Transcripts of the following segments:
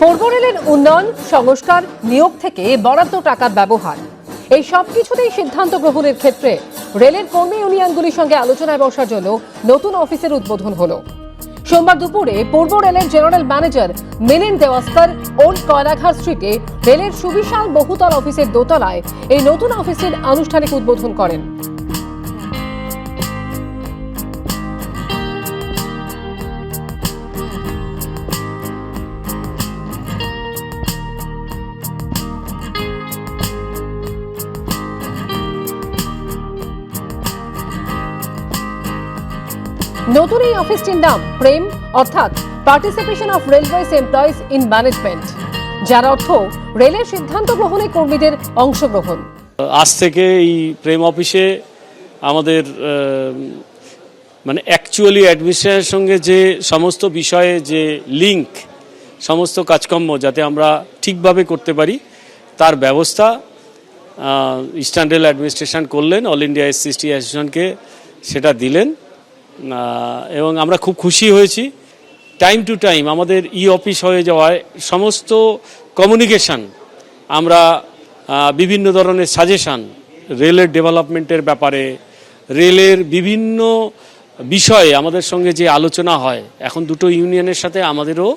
পূর্ব রেলের উন্নয়ন, সংস্কার, নিয়োগ থেকে বরাদ্দ টাকার ব্যবহার। এই সব কিছুতেই সিদ্ধান্ত গ্রহণের ক্ষেত্রে রেলের কর্মী ইউনিয়নগুলির সঙ্গে আলোচনায় বসার জন্য নতুন অফিসের উদ্বোধন হলো। সোমবার দুপুরে পূর্ব রেলের general manager Milind Dewaskar old Koylaghat স্ট্রিটে রেলের সুবিশাল বহুতল অফিসের দোতলায় এই নতুন অফিসের আনুষ্ঠানিক উদ্বোধন করেন। নতুন এই অফিসটির নাম প্রেম, অর্থাৎ participation of railways employees in management যার অর্থ রেলের সিদ্ধান্ত গ্রহণে কর্মীদের অংশগ্রহণ। আজ থেকে এই প্রেম অফিসে আমাদের মানে অ্যাকচুয়ালি অ্যাডমিনিস্ট্রেশনের সঙ্গে যে সমস্ত বিষয়ে যে লিংক সমস্ত কাজকর্ম যাতে আমরা ঠিকভাবে করতে পারি, তার ব্যবস্থা ইস্টার্ন রেল অ্যাডমিনিস্ট্রেশন করলেন অল ইন্ডিয়া এসসিএসটি অ্যাসোসিয়েশনকে সেটা দিলেন। এবং আমরা খুব খুশি হয়েছি। টাইম টু টাইম আমাদের ই অফিস হয়ে যাওয়ায় সমস্ত কমিউনিকেশন আমরা বিভিন্ন ধরনের সাজেশান রেলের ডেভেলপমেন্টের ব্যাপারে রেলের বিভিন্ন বিষয়ে আমাদের সঙ্গে যে আলোচনা হয়, এখন দুটো ইউনিয়নের সাথে আমাদেরও,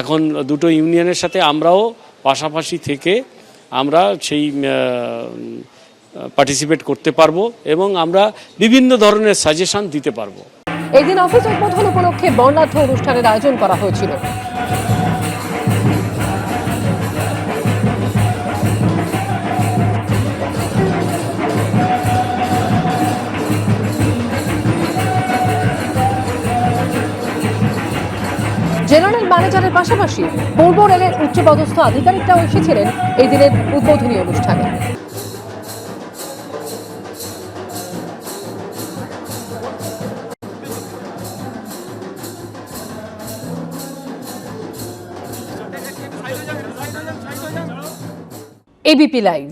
এখন দুটো ইউনিয়নের সাথে আমরাও পাশাপাশি থেকে আমরা সেই পার্টিসিপেট করতে পারব এবং আমরা বিভিন্ন ধরনের সাজেশান দিতে পারব। এদিন অফিস উদ্বোধন উপলক্ষে বর্ণাঢ্য অনুষ্ঠানের আয়োজন করা হয়েছিল। জেনারেল ম্যানেজারের পাশাপাশি পূর্ব রেলের উচ্চপদস্থ আধিকারিকরাও এসেছিলেন এই দিনের উদ্বোধনী অনুষ্ঠানে। এবিপি লাইভ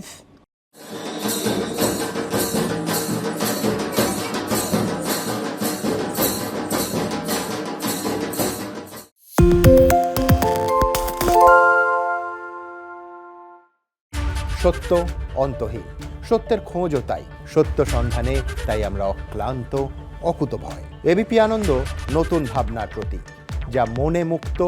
সত্য অন্তহীন। সত্যের খোঁজও তাই। সত্য সন্ধানে তাই আমরা অক্লান্ত, অকুতভয়। এবিপি আনন্দ নতুন ভাবনার প্রতীক, যা মনে মুক্ত